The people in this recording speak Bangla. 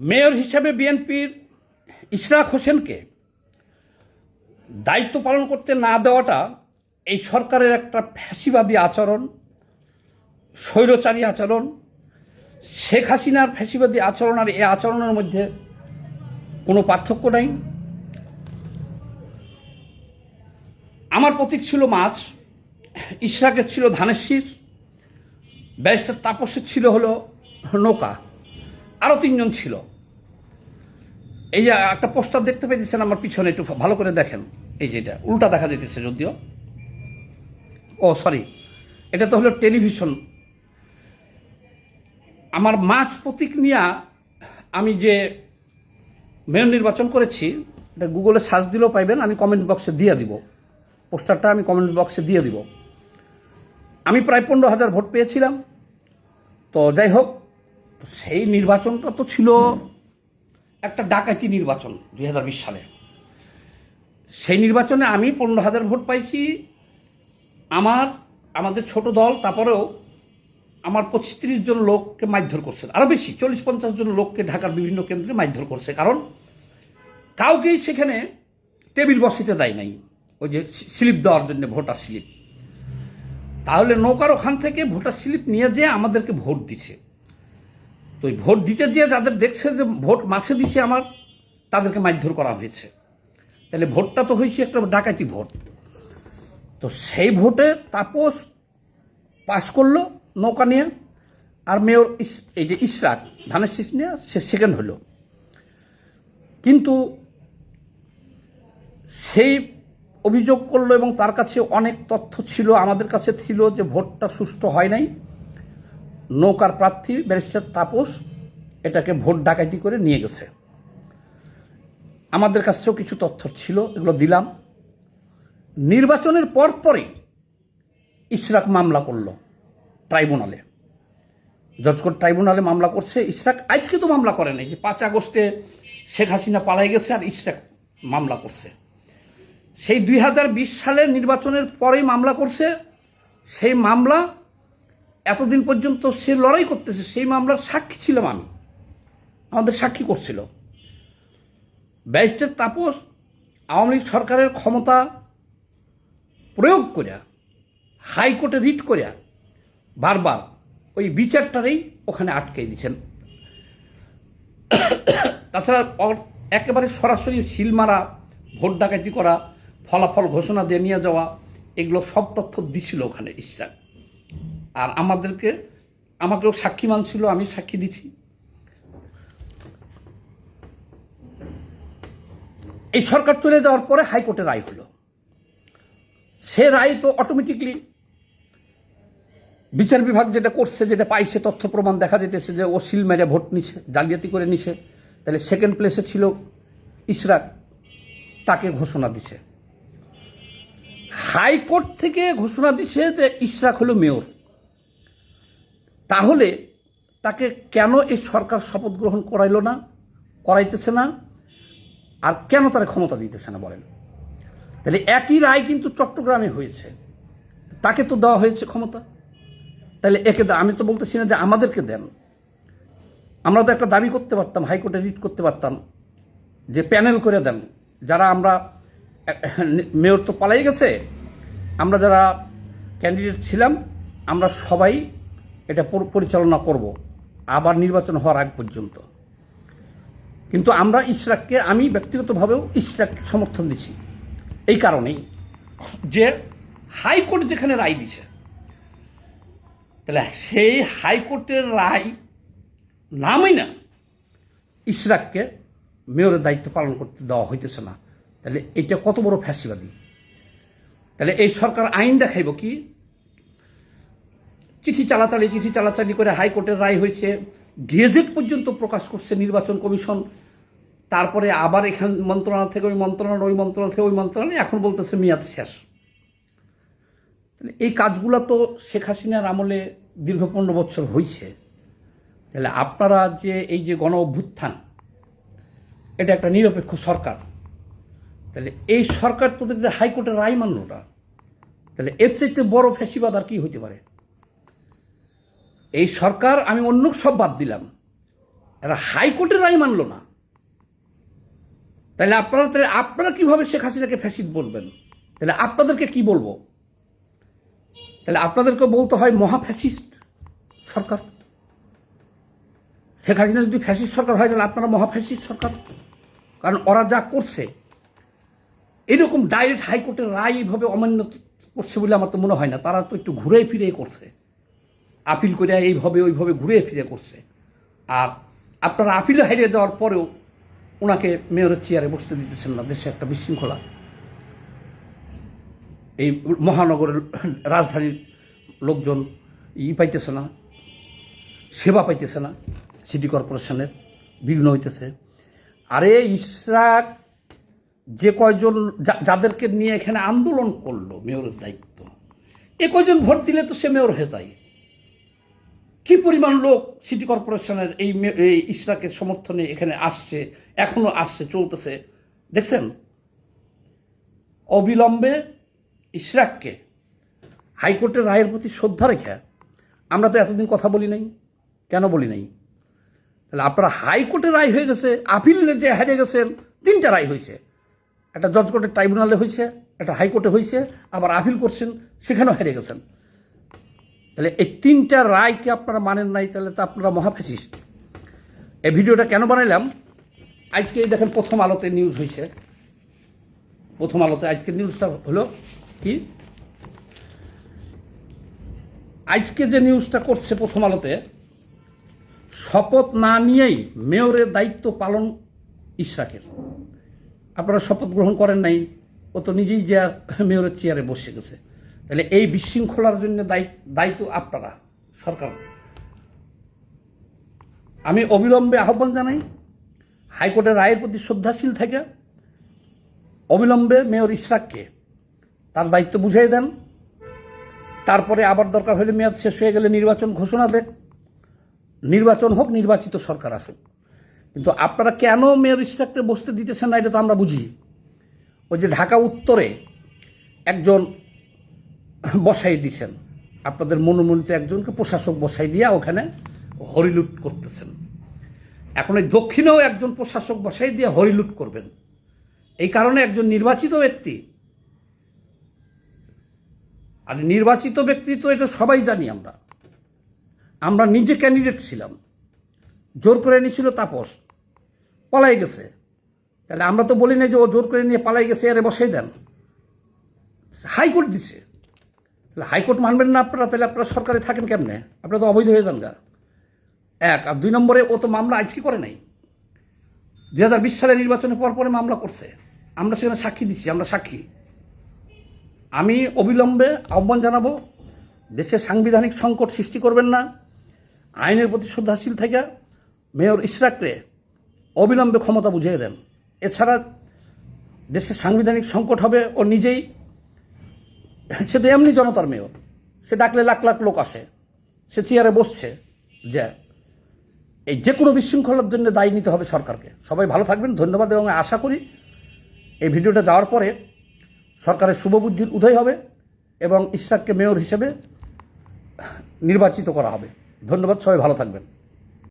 মেয়র হিসাবে বিএনপির ইশরাক হোসেনকে দায়িত্ব পালন করতে না দেওয়াটা এই সরকারের একটা ফ্যাসিবাদী আচরণ, স্বৈরচারী আচরণ, শেখ হাসিনার ফ্যাসিবাদী আচরণ আর এই আচরণের মধ্যে কোনো পার্থক্য নাই। আমার প্রতীক ছিল মাছ, ইশরাকের ছিল ধানের শীষ, ব্যারিস্টার তাপসের ছিল হলো নৌকা। আরও তিনজন ছিল। এই যে একটা পোস্টার দেখতে পেয়েছেন আমার পিছনে, একটু ভালো করে দেখেন। এই যে এটা, উল্টা দেখা যেতেছে যদিও। ও সরি এটা তো হলো টেলিভিশন। আমার মাছ প্রতীক নিয়ে আমি যে মেয়র নির্বাচন করেছি, এটা গুগলে সার্চ দিলেও পাইবেন, আমি কমেন্ট বক্সে দিয়ে দিব। পোস্টারটা আমি কমেন্ট বক্সে দিয়ে দিব। আমি প্রায় পনেরো হাজার ভোট পেয়েছিলাম। তো যাই হোক তো সেই নির্বাচনটা তো ছিল একটা ডাকাতি নির্বাচন দুই হাজার বিশ সালে। সেই নির্বাচনে আমি পনেরো হাজার ভোট পাইছি, আমার, আমাদের ছোট দল, তারপরেও আমার পঁচিশ তিরিশ জন লোককে মারধর করছে আরও বেশি, চল্লিশ পঞ্চাশ জন লোককে ঢাকার বিভিন্ন কেন্দ্রে মারধর করছে, কারণ কাউকেই সেখানে টেবিল বসিতে দেয় নাই, ওই যে স্লিপ দেওয়ার জন্য ভোটার স্লিপ। তাহলে নৌকার ওখান থেকে ভোটার স্লিপ নিয়ে যেয়ে আমাদেরকে ভোট দিছে। তো ওই ভোট দিতে যেয়ে যাদের দেখছে যে ভোট মাছে দিছে আমার, তাদেরকে মারধর করা হয়েছে। তাহলে ভোটটা তো হয়েছে একটা ডাকাতি ভোট। তো সেই ভোটে তাপস পাস করল নৌকা নিয়ে, আর মেয়র এই যে ইশরাক, ধানের শীষ নিয়ে সে সেকেন্ড হলো। কিন্তু সেই অভিযোগ করল এবং তার কাছে অনেক তথ্য ছিল, আমাদের কাছে ছিল যে ভোটটা সুষ্ঠু হয় নাই। নৌকার প্রার্থী ব্যারিস্টার তাপস এটাকে ভোট ডাকাতি করে নিয়ে গেছে। আমাদের কাছেও কিছু তথ্য ছিল, এগুলো দিলাম। নির্বাচনের পর পরই ইশরাক মামলা করল ট্রাইব্যুনালে। জজকোর্ট ট্রাইব্যুনালে মামলা করছে। ইশরাক আজকে তো মামলা করে নাই যে পাঁচ আগস্টে শেখ হাসিনা পালাই গেছে আর ইশরাক মামলা করছে। সেই দুই হাজার বিশ সালের নির্বাচনের পরেই মামলা করছে। সেই মামলা এতদিন পর্যন্ত সে লড়াই করতেছে, সেই মামলার সাক্ষী ছিলাম আমি। আমাদের সাক্ষী করছিল। ব্যারিস্টার তাপস আওয়ামী লীগ সরকারের ক্ষমতা প্রয়োগ করিয়া, হাইকোর্টে রিট করিয়া বারবার ওই বিচারটারেই ওখানে আটকে দিচ্ছেন তাছাড়া একেবারে সরাসরি সিল মারা, ভোট ডাকাতি করা, ফলাফল ঘোষণা দিয়ে নিয়ে যাওয়া, এগুলো সব তথ্য দিছিল ওখানে ইসরাক আর আমাদেরকে, আমাকেও সাক্ষী মানছিল, আমি সাক্ষী দিছি। এই সরকার চলে যাওয়ার পরে হাইকোর্টে রায় হলো। সে রায় তো অটোমেটিকলি বিচার বিভাগ যেটা করছে, যেটা পাইছে, তথ্য প্রমাণ দেখা যেতেছে যে ও সিল মেরে ভোট নিছে, জালিয়াতি করে নিছে। তাহলে সেকেন্ড প্লেসে ছিল ইশরাক, তাকে ঘোষণা দিছে। হাইকোর্ট থেকে ঘোষণা দিছে যে ইশরাক হলো মেয়র। তাহলে তাকে কেন এই সরকার শপথ গ্রহণ করাইলো না, করাইতেছে না, আর কেন তারা ক্ষমতা দিতেছে না বলেন? তাহলে একই রায় কিন্তু চট্টগ্রামে হয়েছে। তাকে তো দেওয়া হয়েছে ক্ষমতা। তাহলে একে আমি তো বলতেছি না যে আমাদেরকে দেন। আমরা তো একটা দাবি করতে পারতাম, হাইকোর্টে রিট করতে পারতাম যে প্যানেল করে দেন। যারা আমরা, মেয়র তো পালাই গেছে, আমরা যারা ক্যান্ডিডেট ছিলাম, আমরা সবাই এটা পরিচালনা করব, আবার নির্বাচন হওয়ার আগ পর্যন্ত। কিন্তু আমরা ইশরাককে, আমি ব্যক্তিগতভাবেও ইশরাককে সমর্থন দিছি এই কারণেই। যে হাইকোর্ট যেখানে রায় দিছে, তাহলে সেই হাইকোর্টের রায় নামই না ইশরাককে মেয়রের দায়িত্ব পালন করতে দেওয়া হইতেছে না। তাহলে এটা কত বড় ফ্যাসিবাদী? তাহলে এই সরকার আইন দেখাইব কি চিঠি চালাচালি চিঠি চালাচালি করে হাইকোর্টের রায় হয়েছে। গেজেট পর্যন্ত প্রকাশ করছে নির্বাচন কমিশন। তারপরে আবার এখান মন্ত্রণালয় থেকে ওই মন্ত্রণালয় ওই মন্ত্রণালয় থেকে ওই মন্ত্রণালয়, এখন বলতেছে মেয়াদ শেষ। তাহলে এই কাজগুলো তো শেখ হাসিনার আমলে দীর্ঘ পনেরো বছর হয়েছে তাহলে আপনারা যে এই যে গণ অভ্যুত্থান, এটা একটা নিরপেক্ষ সরকার। তাহলে এই সরকার তোদের যে হাইকোর্টের রায় মানলটা তাহলে এর চাইতে বড় ফ্যাসিবাদ আর কি হইতে পারে? এই সরকার আমি অন্য সব বাদ দিলাম। এরা হাইকোর্টের রায় মানলো না। তাহলে আপনারা তাহলে আপনারা কীভাবে শেখ হাসিনাকে ফ্যাসিড বলবেন? তাহলে আপনাদেরকে কি বলব? তাহলে আপনাদেরকে বলতে হয় মহা ফ্যাসিস্ট সরকার। শেখ হাসিনা যদি ফ্যাসিস্ট সরকার হয়, তাহলে আপনারা মহা ফ্যাসিস্ট সরকার। কারণ ওরা যা করছে, এরকম ডাইরেক্ট হাইকোর্টের রায় এইভাবে অমান্য করছে বলে আমার তো মনে হয় না। তারা তো একটু ঘুরে ফিরে করছে। আপিল করে এইভাবে, ওইভাবে ঘুরে ফিরে করছে। আর আপনারা আপিলে হারিয়ে যাওয়ার পরেও ওনাকে মেয়রের চেয়ারে বসতে দিতেছেন না, দেশে একটা বিশৃঙ্খলা। এই মহানগরের রাজধানীর লোকজন ই পাইতেছে না, সেবা পাইতেছে না, সিটি কর্পোরেশনের বিঘ্ন হইতেছে। আরে ইসরাক যে কয়জন যাদেরকে নিয়ে এখানে আন্দোলন করল মেয়রের দায়িত্ব, এ কয়জন ভোট দিলে তো সে মেয়র হয়ে যায়। কি পরিমাণ লোক সিটি কর্পোরেশনের এই এই ইসরাকের সমর্থনে এখানে আসছে, এখনও আসছে, চলতেছে? দেখছেন? অবিলম্বে ইসরাককে হাইকোর্টের রায়ের প্রতি শ্রদ্ধা রেখে আমরা তো এতদিন কথা বলি নাই। কেন বলি নাই? তাহলে আপনারা হাইকোর্টের রায় হয়ে গেছে, আপিলে যে হারিয়ে গেছেন, তিনটা রায় হয়েছে। একটা জজ কোর্টের ট্রাইব্যুনালে হয়েছে, একটা হাইকোর্টে হয়েছে, আবার আপিল করছেন, সেখানেও হেরে গেছেন। তাহলে এই তিনটা রায়কে আপনারা মানেন নাই, তাহলে তো আপনারা মহাফেসিস্ট। এই ভিডিওটা কেন বানাইলাম? আজকে দেখেন প্রথম আলোতে নিউজ হয়েছে প্রথম আলোতে আজকে নিউজটা হলো কি? আজকে যে নিউজটা করছে প্রথম আলোতে, শপথ না নিয়েই মেয়রের দায়িত্ব পালন ইশরাকের। আপনারা শপথ গ্রহণ করেন নাই, ও তো নিজেই যে মেয়রের চেয়ারে বসে গেছে। তাহলে এই বিশৃঙ্খলার জন্য দায়ী- দায়িত্ব আপনারা, সরকার। আমি অবিলম্বে আহ্বান জানাই, হাইকোর্টের রায়ের প্রতি শ্রদ্ধাশীল থেকে অবিলম্বে মেয়র ইশরাককে তার দায়িত্ব বুঝিয়ে দেন। তারপরে আবার দরকার হলে মেয়াদ শেষ হয়ে গেলে নির্বাচন ঘোষণা দেন। নির্বাচন হোক, নির্বাচিত সরকার আসুক। কিন্তু আপনারা কেন মেয়র ইশরাককে বসতে দিতেছেন না, এটা তো আমরা বুঝি। ওই যে ঢাকা উত্তরে একজন বসাই দিছেন। আপনাদের মনোমনিত একজনকে প্রশাসক বসাই দিয়া ওখানে হরিলুট করতেছেন। এখন এই দক্ষিণেও একজন প্রশাসক বসাই দিয়ে হরিলুট করবেন। এই কারণে একজন নির্বাচিত ব্যক্তি, আর নির্বাচিত ব্যক্তি তো এটা সবাই জানি আমরা। আমরা নিজে ক্যান্ডিডেট ছিলাম। জোর করে নিয়েছিল তাপস। পলাই গেছে। তাহলে আমরা তো বলি না যে ও জোর করে নিয়ে পালাই গেছে আরে বসাই দেন। হাইকোর্ট দিছে। তাহলে হাইকোর্ট মানবেন না আপনারা, তাহলে আপনারা সরকারে থাকেন কেমনে? আপনারা তো অবৈধ হয়ে যান গা। এক, আর দুই নম্বরে ও তো মামলা আজকে করে নাই? দুই হাজার বিশ সালের নির্বাচনের পর পরে মামলা করছে। আমরা সেখানে সাক্ষী দিচ্ছি আমরা সাক্ষী। আমি অবিলম্বে আহ্বান জানাব দেশে সাংবিধানিক সংকট সৃষ্টি করবেন না, আইনের প্রতি শ্রদ্ধাশীল থেকে মেয়র ইশরাকরে অবিলম্বে ক্ষমতা বুঝিয়ে দেন। এছাড়া দেশের সাংবিধানিক সংকট হবে ও নিজেই সে তো এমনি জনতার মেয়র। সে ডাকলে লাখ লাখ লোক আসে। সে চেয়ারে বসছে যে এই যে কোনো বিশৃঙ্খলার জন্য দায়ী নিতে হবে সরকারকে। সবাই ভালো থাকবেন, ধন্যবাদ এবং আশা করি এই ভিডিওটা যাওয়ার পরে সরকারের শুভবুদ্ধির উদয় হবে এবং ইশরাককে মেয়র হিসেবে নির্বাচিত করা হবে। ধন্যবাদ, সবাই ভালো থাকবেন।